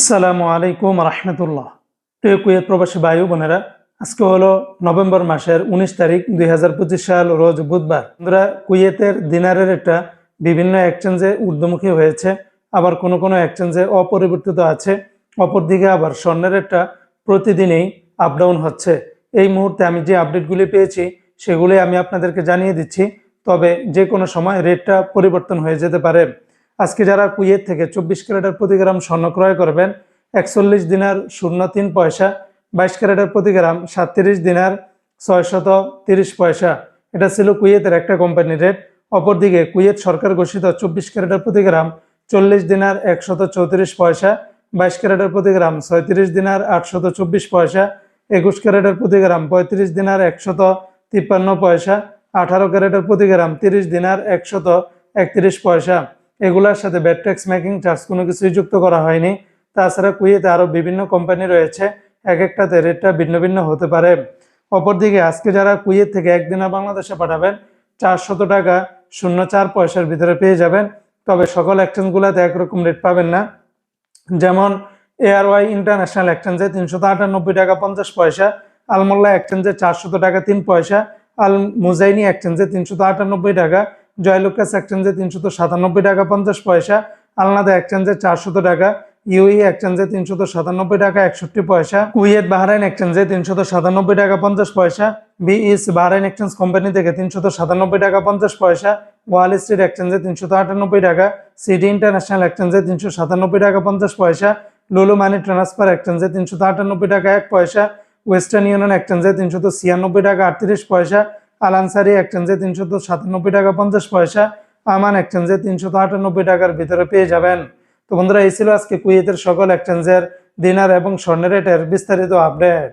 আসসালামু আলাইকুম রহমতুল্লাহ। প্রিয় কুয়েত প্রবাসী বায়ু বোনেরা, আজকে হলো নভেম্বর মাসের উনিশ তারিখ দুই হাজার পঁচিশ সাল, রোজ বুধবার। বন্ধুরা, কুয়েতের দিনারের একটা বিভিন্ন এক্সচেঞ্জে ঊর্ধ্বমুখী হয়েছে। আবার কোনো কোনো এক্সচেঞ্জে অপরিবর্তিত আছে। অপরদিকে আবার স্বর্ণের একটা প্রতিদিনই আপ ডাউন হচ্ছে। এই মুহূর্তে আমি যে আপডেটগুলি পেয়েছি, সেগুলি আমি আপনাদেরকে জানিয়ে দিচ্ছি। তবে যে কোনো সময় রেটটা পরিবর্তন হয়ে যেতে পারে। আজকে যারা কুয়েত থেকে চব্বিশ ক্যারেটের প্রতি গ্রাম স্বর্ণ ক্রয় করবেন, একচল্লিশ দিনার শূন্য তিন পয়সা, বাইশ ক্যারেটের প্রতি গ্রাম সাতত্রিশ দিনার ছয়শত তিরিশ পয়সা। এটা ছিল কুয়েতের একটা কোম্পানি রেট অপরদিকে কুয়েত সরকার ঘোষিত চব্বিশ ক্যারেটের প্রতি গ্রাম চল্লিশ দিনার একশত চৌত্রিশ পয়সা, বাইশ ক্যারেটের প্রতি গ্রাম ছয়ত্রিশ দিনার আটশত চব্বিশ পয়সা, একুশ ক্যারেটের প্রতি গ্রাম পঁয়ত্রিশ দিনার একশত তিপ্পান্ন পয়সা, আঠারো ক্যারেটের প্রতি গ্রাম তিরিশ দিনার একশত একত্রিশ পয়সা। এগুলোর সাথে ব্যাট ট্যাক্স মেকিং চার্জ কোনো কিছুই যুক্ত করা হয়নি। তাছাড়া কুয়েতে আরও বিভিন্ন কোম্পানি রয়েছে, এক একটাতে রেটটা ভিন্ন ভিন্ন হতে পারে। অপরদিকে আজকে যারা কুয়েত থেকে একদিনে বাংলাদেশে পাঠাবেন, চারশত টাকা শূন্য চার পয়সার ভিতরে পেয়ে যাবেন। তবে সকল এক্সচেঞ্জগুলোতে একরকম রেট পাবেন না। যেমন এআরওয়াই ইন্টারন্যাশনাল এক্সচেঞ্জে তিনশত আটানব্বই টাকা পঞ্চাশ পয়সা, আলমোল্লা এক্সচেঞ্জে চারশত টাকা তিন পয়সা আল মুজাইনি এক্সচেঞ্জে তিনশত আটানব্বই টাকা জয়লুকাস এক্সচেঞ্জে তিনশত সাতানব্বই টাকা পঞ্চাশ পয়সা, আলনাদা এক্সচেঞ্জে চারশত টাকা, ইউই এক্সচেঞ্জে তিনশত সাতানব্বই টাকা একষট্টি পয়সা, কুয়েত বাহরাইন এক্সচেঞ্জে তিনশত সাতানব্বই টাকা পঞ্চাশ পয়সা, বিইস বাহরাইন এক্সচেঞ্জ কোম্পানি থেকে তিনশত সাতানব্বই টাকা পঞ্চাশ পয়সা, ওয়াল স্ট্রিট এক্সচেঞ্জে তিনশত আটানব্বই টাকা সিটি ইন্টারন্যাশনাল এক্সচেঞ্জে তিনশো সাতানব্বই টাকা পঞ্চাশ পয়সা, লুলু মানি ট্রান্সফার এক্সচেঞ্জে তিনশত আটানব্বই টাকা এক পয়সা, ওয়েস্টার্ন ইউনিয়ন এক্সচেঞ্জে তিনশত ছিয়ানব্বই টাকা আটত্রিশ পয়সা আলানসারি এক্সচেঞ্জে তো সাতানব্বই টাকা পঞ্চাশ পয়সা আমান এক্সচেঞ্জে তিনশো আটানব্বই টাকার ভিতরে পেয়ে যাবেন। তো বন্ধুরা, এই ছিল আজকে কুয়েতের সকল এক্সচেঞ্জের দিনার এবং স্বর্ণের রেটের বিস্তারিত আপডেট